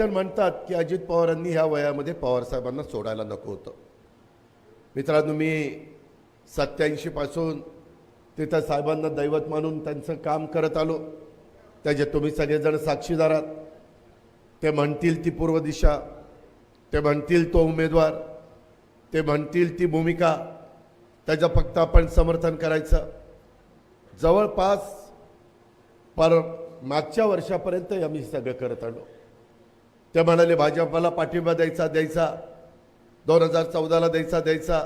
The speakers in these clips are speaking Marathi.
जण म्हणतात की अजित पवारांनी ह्या वयामध्ये पवारसाहेबांना सोडायला नको होतं. मित्रांनो मी सत्याऐंशीपासून तिथं साहेबांना दैवत मानून त्यांचं काम करत आलो. त्याचे तुम्ही सगळेजण साक्षीदार आहात ते म्हणतील ती पूर्व दिशा ते म्हणतील तो उमेदवार ते म्हणतील ती भूमिका. त्याचं फक्त आपण समर्थन करायचं. जवळपास पर मागच्या वर्षापर्यंत आम्ही सगळं करत आलो. ते म्हणाले भाजपला पाठिंबा द्यायचा द्यायचा. दोन हजार चौदाला द्यायचा द्यायचा.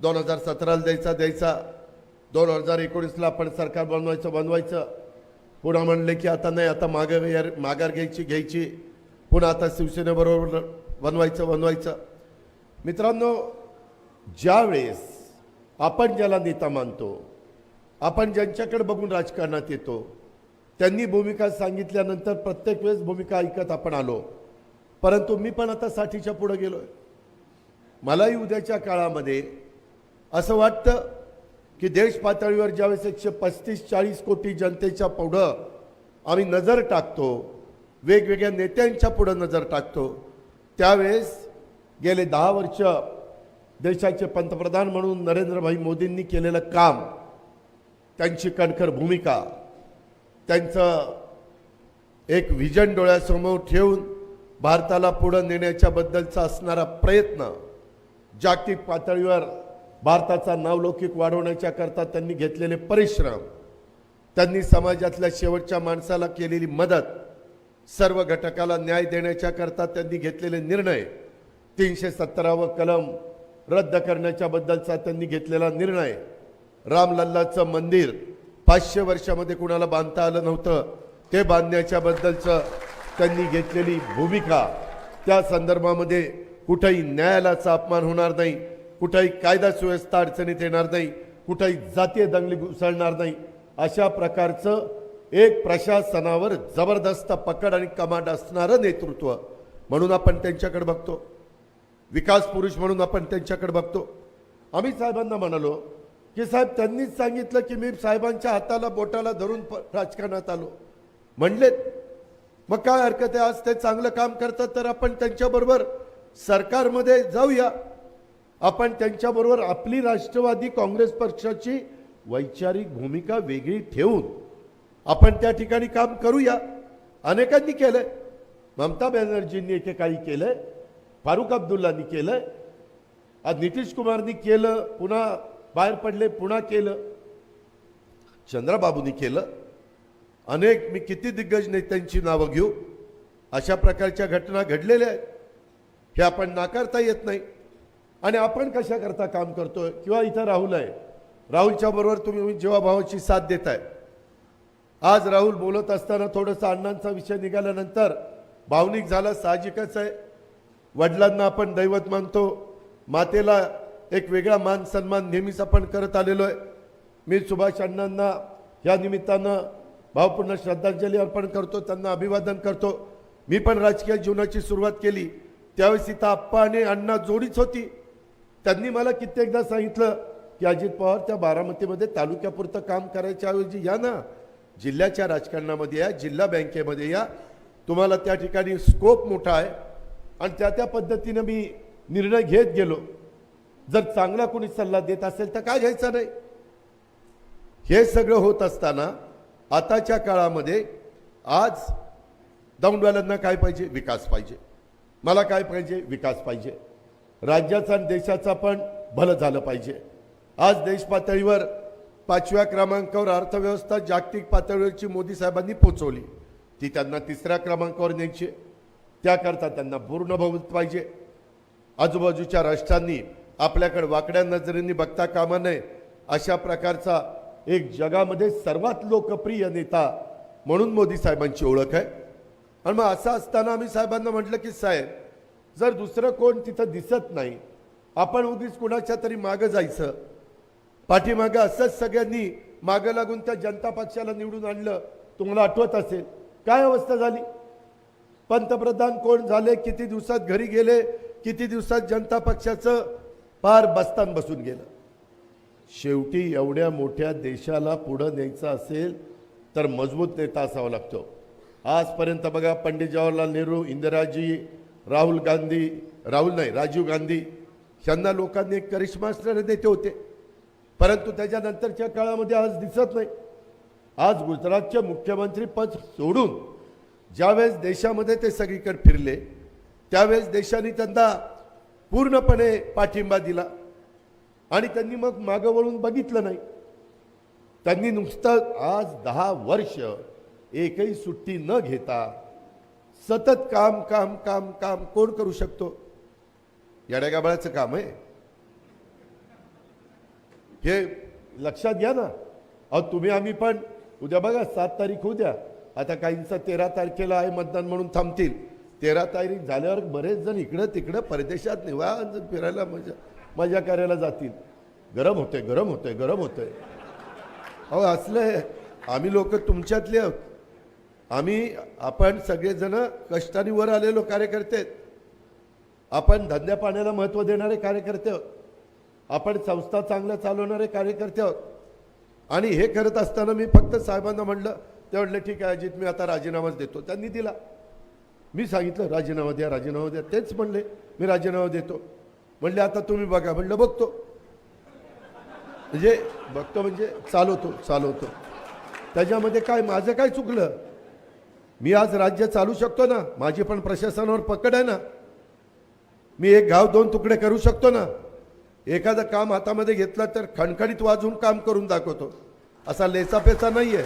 दोन हजार सतराला द्यायचा द्यायचा. दोन हजार एकोणीसला आपण सरकार बनवायचं बनवायचं. पुन्हा म्हणले की आता नाही आता माग माघार घ्यायची घ्यायची. पुन्हा आता शिवसेनेबरोबर बनवायचं बनवायचं. मित्रांनो ज्यावेळेस आपण ज्याला नेता मानतो आपण ज्यांच्याकडे बघून राजकारणात येतो त्यांनी भूमिका सांगितल्यानंतर प्रत्येक वेळेस भूमिका ऐकत आपण आलो. परंतु मी पण आता साठीच्या पुढं गेलो आहे मलाही उद्याच्या काळामध्ये असं वाटतं की देश पातळीवर ज्यावेळेस एकशे पस्तीस चाळीस कोटी जनतेच्या पुढं आम्ही नजर टाकतो वेगवेगळ्या नेत्यांच्या पुढं नजर टाकतो त्यावेळेस गेले दहा वर्ष देशाचे पंतप्रधान म्हणून नरेंद्रभाई मोदींनी केलेलं काम त्यांची कणखर भूमिका त्यांचं एक व्हिजन डोळ्यासमोर ठेवून भारताला पुढं नेण्याच्या बद्दलचा असणारा प्रयत्न जागतिक पातळीवर भारताचा नावलौकिक वाढवण्याच्या करता त्यांनी घेतलेले परिश्रम त्यांनी समाजातल्या शेवटच्या माणसाला केलेली मदत सर्व घटकाला न्याय देण्याच्या करता त्यांनी घेतलेले निर्णय तीनशे सत्तरावं कलम रद्द करण्याच्या बद्दलचा त्यांनी घेतलेला निर्णय रामलल्लाचं मंदिर पाचशे वर्षामध्ये कुणाला बांधता आलं नव्हतं ते बांधण्याच्या बद्दलचं त्यांनी घेतलेली भूमिका त्या संदर्भामध्ये कुठंही न्यायालयाचा अपमान होणार नाही कुठंही कायदा सुव्यवस्था अडचणीत येणार नाही कुठंही जातीय दंगली घुसळणार नाही अशा प्रकारचं एक प्रशासनावर जबरदस्त पकड आणि कमांड असणारं नेतृत्व म्हणून आपण त्यांच्याकडे बघतो. विकास पुरुष म्हणून आपण त्यांच्याकडे बघतो. आम्ही साहेबांना म्हणालो की साहेब त्यांनीच सांगितलं की मी साहेबांच्या हाताला बोटाला धरून प- राजकारणात आलो. म्हणलेत. मग काय हरकत आहे? आज ते चांगलं काम करतात तर आपण त्यांच्याबरोबर सरकारमध्ये जाऊया. आपण त्यांच्याबरोबर आपली राष्ट्रवादी काँग्रेस पक्षाची वैचारिक भूमिका वेगळी ठेवून आपण त्या ठिकाणी काम करूया. अनेकांनी केलंय. ममता बॅनर्जींनी एकेकाळी केलंय. फारुख अब्दुल्लानी केलंय. आज नितीश कुमारनी केलं पुन्हा बाहेर पडले पुन्हा केलं. चंद्राबाबूंनी केलं. अनेक मी किती दिग्गज नेत्यांची नावं घेऊ अशा प्रकारच्या घटना घडलेल्या आहेत. हे आपण नाकारता येत नाही. आणि आपण कशाकरता काम करतोय किंवा इथं राहुल आहे. राहुलच्या बरोबर तुम्ही जेव्हा भावाची साथ देताय. आज राहुल बोलत असताना थोडंसं अण्णांचा विषय निघाल्यानंतर भावनिक झाला साहजिकच आहे. वडिलांना आपण दैवत मानतो. मातेला एक वेगळा मान सन्मान नेहमीच आपण करत आलेलो आहे. मी सुभाष अण्णांना या निमित्तानं भावपूर्ण श्रद्धांजली अर्पण करतो त्यांना अभिवादन करतो. मी पण राजकीय जीवनाची सुरुवात केली. त्यावेळेस इथं आप्पा आणि अण्णा जोडीच होती. त्यांनी मला कित्येकदा सांगितलं की अजित पवार त्या बारामतीमध्ये तालुक्यापुरतं काम करायच्या ऐवजी या ना. जिल्ह्याच्या राजकारणामध्ये या जिल्हा बँकेमध्ये या. तुम्हाला त्या ठिकाणी स्कोप मोठा आहे. आणि त्या त्या पद्धतीनं मी निर्णय घेत गेलो. जर चांगला कोणी सल्ला देत असेल तर काय घ्यायचा नाही. हे सगळं होत असताना आताच्या काळामध्ये आज दौंडवाल्यांना काय पाहिजे? विकास पाहिजे. मला काय पाहिजे? विकास पाहिजे. राज्याचा आणि देशाचा पण भलं झालं पाहिजे. आज देश पातळीवर पाचव्या क्रमांकावर अर्थव्यवस्था जागतिक पातळीवरची मोदी साहेबांनी पोचवली. ती त्यांना तिसऱ्या क्रमांकावर न्यायची. त्याकरता त्यांना पूर्ण बहुमत पाहिजे. आजूबाजूच्या राष्ट्रांनी आपल्याकडे वाकड्या नजरेने बघता कामा नये अशा प्रकारचा एक जगामध्ये सर्वात लोकप्रिय नेता म्हणून मोदी साहेबांची ओळख आहे. आणि मग असं असताना आम्ही साहेबांना म्हटलं की साहेब जर दुसरं कोण तिथं दिसत नाही आपण उगीच कुणाच्या तरी मागं जायचं. पाठीमागं असंच सगळ्यांनी मागं लागून त्या जनता पक्षाला निवडून आणलं. तुम्हाला आठवत असेल काय अवस्था झाली? पंतप्रधान कोण झाले किती दिवसात घरी गेले किती दिवसात जनता पक्षाचं पार बस्तान बसून गेलं. शेवटी एवढ्या मोठ्या देशाला पुढं न्यायचं असेल तर मजबूत नेता असावा लागतो. आजपर्यंत बघा पंडित जवाहरलाल नेहरू इंदिराजी राहुल गांधी राहुल नाही राजीव गांधी यांना लोकांनी एक करिश्मा असणारे नेते होते. परंतु त्याच्यानंतरच्या काळामध्ये आज दिसत नाही. आज गुजरातचे मुख्यमंत्री पद सोडून ज्यावेळेस देशामध्ये ते सगळीकडे फिरले त्यावेळेस देशाने त्यांना पूर्णपणे पाठिंबा दिला. आणि त्यांनी मग मागं वळून बघितलं नाही. त्यांनी नुसतं आज दहा वर्ष एकही सुट्टी न घेता सतत काम काम काम काम कोण करू शकतो? येड्यागाबाळाचं काम आहे. हे लक्षात घ्या ना. अहो तुम्ही आम्ही पण उद्या बघा सात तारीख उद्या. आता काहींचा तेरा तारखेला आहे मतदान म्हणून थांबतील. तेरा तारीख झाल्यावर बरेच जण इकडं तिकडं परदेशात निवांत फिरायला मजा मजा करायला जातील. गरम होते गरम होते गरम होते अहो असलं आम्ही लोक तुमच्यातले आहोत. आम्ही आपण सगळेजण कष्टाने वर आलेलो कार्यकर्ते आहेत. आपण धंद्या पाण्याला महत्त्व देणारे कार्यकर्ते आहोत. आपण संस्था चांगल्या चालवणारे कार्यकर्ते आहोत. आणि हे करत असताना मी फक्त साहेबांना म्हणलं ते म्हणलं ठीक आहे अजित मी आता राजीनामाच देतो. त्यांनी दिला. मी सांगितलं राजीनामा द्या राजीनामा द्या. तेच म्हणले मी राजीनामा देतो. म्हणले आता तुम्ही बघा. म्हणलं बघतो. म्हणजे बघतो म्हणजे चालवतो चालवतो. त्याच्यामध्ये काय माझं काय चुकलं? मी आज राज्य चालू शकतो ना माझी पण प्रशासनावर पकड आहे ना. मी एक गाव दोन तुकडे करू शकतो ना. एखादं काम हातामध्ये घेतलं तर खणखणीत वाजून काम करून दाखवतो. असा लेचापेचा नाही आहे